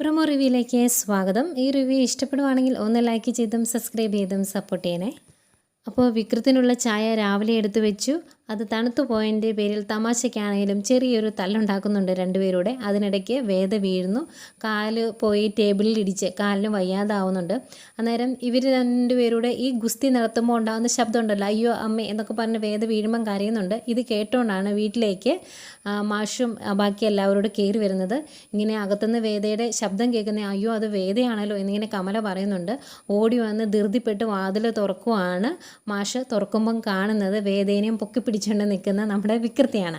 Promo റിവ്യൂയിലേക്ക് സ്വാഗതം. ഈ review ഇഷ്ടപ്പെടുവാണെങ്കിൽ ഒന്ന് ലൈക്ക് ചെയ്തും സബ്സ്ക്രൈബ് ചെയ്തും സപ്പോർട്ട് ചെയ്യണേ. അപ്പോൾ വിക്രത്തിനുള്ള ചായ രാവിലെ എടുത്തു വെച്ചു. അത് തണുത്തു പോയതിന്റെ പേരിൽ തമാശയ്ക്കാണെങ്കിലും ചെറിയൊരു തല്ലുണ്ടാക്കുന്നുണ്ട് രണ്ടുപേരുടെ. അതിനിടയ്ക്ക് വേദ വീഴുന്നു. കാൽ പോയി ടേബിളിൽ ഇടിച്ച് കാലിന് വയ്യാതാവുന്നുണ്ട്. അന്നേരം ഇവർ രണ്ടുപേരുടെ ഈ ഗുസ്തി നടത്തുമ്പോൾ ഉണ്ടാകുന്ന ശബ്ദമുണ്ടല്ലോ. അയ്യോ അമ്മേ എന്നൊക്കെ പറഞ്ഞ് വേദ വീഴുമ്പം കരയുന്നുണ്ട്. ഇത് കേട്ടുകൊണ്ടാണ് വീട്ടിലേക്ക് മാഷും ബാക്കി എല്ലാവരോടും കയറി വരുന്നത്. ഇങ്ങനെ അകത്തുനിന്ന് വേദയുടെ ശബ്ദം കേൾക്കുന്ന അയ്യോ അത് വേദയാണല്ലോ എന്നിങ്ങനെ കമല പറയുന്നുണ്ട്. ഓടി വന്ന് ധൃതിപ്പെട്ട് വാതിൽ തുറക്കുവാണ് മാഷ് തുറക്കുമ്പം കാണുന്നത്. വേദേനെയും പൊക്കി പിടിച്ചുകൊണ്ട് നിൽക്കുന്ന നമ്മുടെ വികൃതിയാണ്.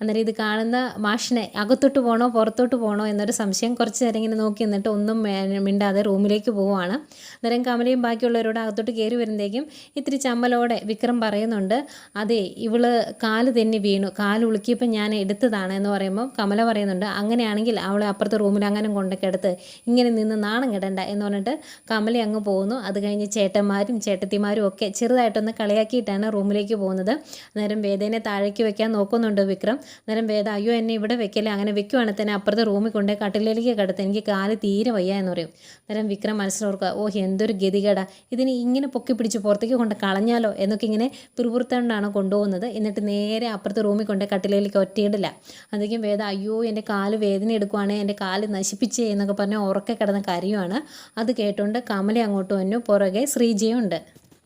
അന്നേരം ഇത് കാണുന്ന മാഷിനെ അകത്തോട്ട് പോകണോ പുറത്തോട്ട് പോകണോ എന്നൊരു സംശയം കുറച്ച് നേരം ഇങ്ങനെ നോക്കി നിന്നിട്ട് ഒന്നും മിണ്ടാതെ റൂമിലേക്ക് പോവുകയാണ് അന്നേരം കമലയും ബാക്കിയുള്ളവരോട് അകത്തോട്ട് കയറി വരുമ്പോഴേക്കും ഇത്തിരി ചമ്മലോടെ വിക്രം പറയുന്നുണ്ട് അതെ ഇവൾ കാൽ തന്നെ വീണു കാൽ ഉളുക്കിയപ്പോൾ ഞാൻ എടുത്തതാണ് എന്ന് പറയുമ്പോൾ കമല പറയുന്നുണ്ട് അങ്ങനെയാണെങ്കിൽ അവളെ അപ്പുറത്തെ റൂമിൽ അങ്ങനെ കൊണ്ടൊക്കെ എടുത്ത് ഇങ്ങനെ നിന്ന് നാണം കെടണ്ട എന്ന് പറഞ്ഞിട്ട് കമല അങ്ങ് പോകുന്നു. അത് കഴിഞ്ഞ് ചേട്ടന്മാരും ചേട്ടത്തിമാരും ഒക്കെ ചെറുതായിട്ടൊന്ന് കളിയാക്കിയിട്ടാണ് റൂമിലേക്ക് പോകുന്നത്. അന്നേരം വേദേനെ താഴേക്ക് വെക്കാൻ നോക്കുന്നുണ്ട് വിക്രം. അന്നേരം വേദ അയ്യോ എന്നെ ഇവിടെ വെക്കല്ലേ? അങ്ങനെ വെക്കുവാണെങ്കിൽ തന്നെ അപ്പുറത്തെ റൂമിൽ കൊണ്ട് കട്ടിലേക്ക് കിടത്ത്. എനിക്ക് കാൽ തീരെ വയ്യ എന്ന് പറയും. അന്നേരം വിക്രം മനസ്സിലോർക്കുക ഓ എന്തൊരു ഗതികേടാ. ഇതിന് ഇങ്ങനെ പൊക്കി പിടിച്ച് പുറത്തേക്ക് കൊണ്ട് കളഞ്ഞാലോ? എന്നൊക്കെ ഇങ്ങനെ പിറുപുറുത്തോണ്ടാണ് കൊണ്ടുപോകുന്നത്. എന്നിട്ട് നേരെ അപ്പുറത്തെ റൂമിൽ കൊണ്ട് കട്ടിലേക്ക് ഒറ്റയിടില്ല അതൊക്കെ വേദ അയ്യോ എന്റെ കാൽ വേദന എടുക്കുവാണേ എന്റെ കാൽ നശിപ്പിച്ചേ എന്നൊക്കെ പറഞ്ഞ് ഉറക്കെ കിടന്ന് കരയുവാണ്. അത് കേട്ടുകൊണ്ട് കമല അങ്ങോട്ട് വന്നു പുറകെ ശ്രീജയും ഉണ്ട്.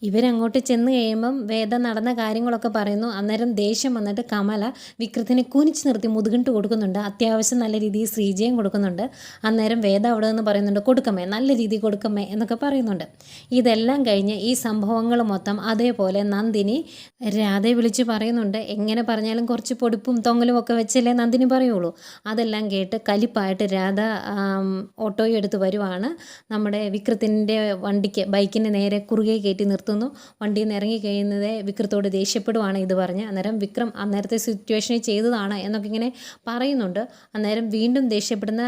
ഇവരങ്ങോട്ട് ചെന്ന് കഴിയുമ്പം വേദ നടന്ന കാര്യങ്ങളൊക്കെ പറയുന്നു. അന്നേരം ദേഷ്യം വന്നിട്ട് കമല വിക്രത്തിനെ കുനിച്ച് നിർത്തി മുതുകിട്ട് കൊടുക്കുന്നുണ്ട്. അത്യാവശ്യം നല്ല രീതിയിൽ ശ്രീജയും കൊടുക്കുന്നുണ്ട്. അന്നേരം വേദ അവിടെ നിന്ന് പറയുന്നുണ്ട് കൊടുക്കമേ നല്ല രീതിയിൽ കൊടുക്കമേ എന്നൊക്കെ പറയുന്നുണ്ട്. ഇതെല്ലാം കഴിഞ്ഞ് ഈ സംഭവങ്ങൾ മൊത്തം അതേപോലെ നന്ദിനി രാധയെ വിളിച്ച് പറയുന്നുണ്ട്. എങ്ങനെ പറഞ്ഞാലും കുറച്ച് പൊടിപ്പും തൊങ്ങലും ഒക്കെ വെച്ചല്ലേ നന്ദിനി പറയുള്ളൂ. അതെല്ലാം കേട്ട് കലിപ്പായിട്ട് രാധ ഓട്ടോയെടുത്ത് വരുവാണ്. നമ്മുടെ വിക്രത്തിന്റെ വണ്ടിക്ക് ബൈക്കിന് നേരെ കുറുകെ കയറ്റി നിർത്തുന്നു വണ്ടിയിൽ നിന്ന് ഇറങ്ങി കഴിയുന്നത് വിക്രത്തോട് ദേഷ്യപ്പെടുവാണ് ഇത് പറഞ്ഞ്. അന്നേരം വിക്രം അന്നേരത്തെ സിറ്റുവേഷനിൽ ചെയ്തതാണ് എന്നൊക്കെ ഇങ്ങനെ പറയുന്നുണ്ട്. അന്നേരം വീണ്ടും ദേഷ്യപ്പെടുന്ന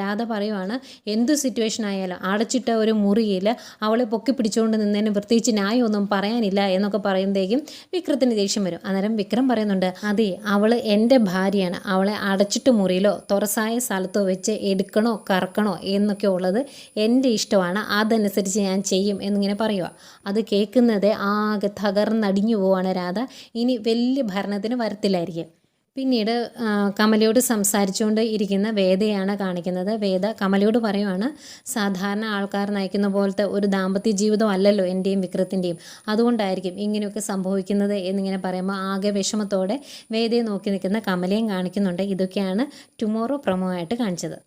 രാധ പറയുവാണ് എന്ത് സിറ്റുവേഷൻ ആയാലും അടച്ചിട്ട ഒരു മുറിയിൽ അവളെ പൊക്കി പിടിച്ചുകൊണ്ട് നിന്നതിന് പ്രത്യേകിച്ച് ന്യായമൊന്നും പറയാനില്ല എന്നൊക്കെ പറയുമ്പോഴേക്കും വിക്രത്തിന് ദേഷ്യം വരും. അന്നേരം വിക്രം പറയുന്നുണ്ട് അതെ അവൾ എന്റെ ഭാര്യയാണ്. അവളെ അടച്ചിട്ട് മുറിയിലോ തുറസായ സ്ഥലത്തോ വെച്ച് എടുക്കണോ കറക്കണോ എന്നൊക്കെ ഉള്ളത് എന്റെ ഇഷ്ടമാണ്. അതനുസരിച്ച് ഞാൻ ചെയ്യും എന്നിങ്ങനെ പറയുക അത് കേൾക്കുന്നത് ആകെ തകർന്നടിഞ്ഞു പോവാണ് രാധ. ഇനി വലിയ ഭരണത്തിന് വരത്തില്ലായിരിക്കും. പിന്നീട് കമലയോട് സംസാരിച്ചുകൊണ്ട് ഇരിക്കുന്ന വേദയാണ് കാണിക്കുന്നത്. വേദ കമലയോട് പറയുവാണ് സാധാരണ ആൾക്കാർ നയിക്കുന്ന പോലത്തെ ഒരു ദാമ്പത്യ ജീവിതം അല്ലല്ലോ എന്റെയും വിക്രത്തിന്റെയും അതുകൊണ്ടായിരിക്കും ഇങ്ങനെയൊക്കെ സംഭവിക്കുന്നത് എന്നിങ്ങനെ പറയുമ്പോൾ ആകെ വിഷമത്തോടെ വേദയെ നോക്കി നിൽക്കുന്ന കമലയും കാണിക്കുന്നുണ്ട്. ഇതൊക്കെയാണ് ടുമോറോ പ്രമോ ആയിട്ട് കാണിച്ചത്.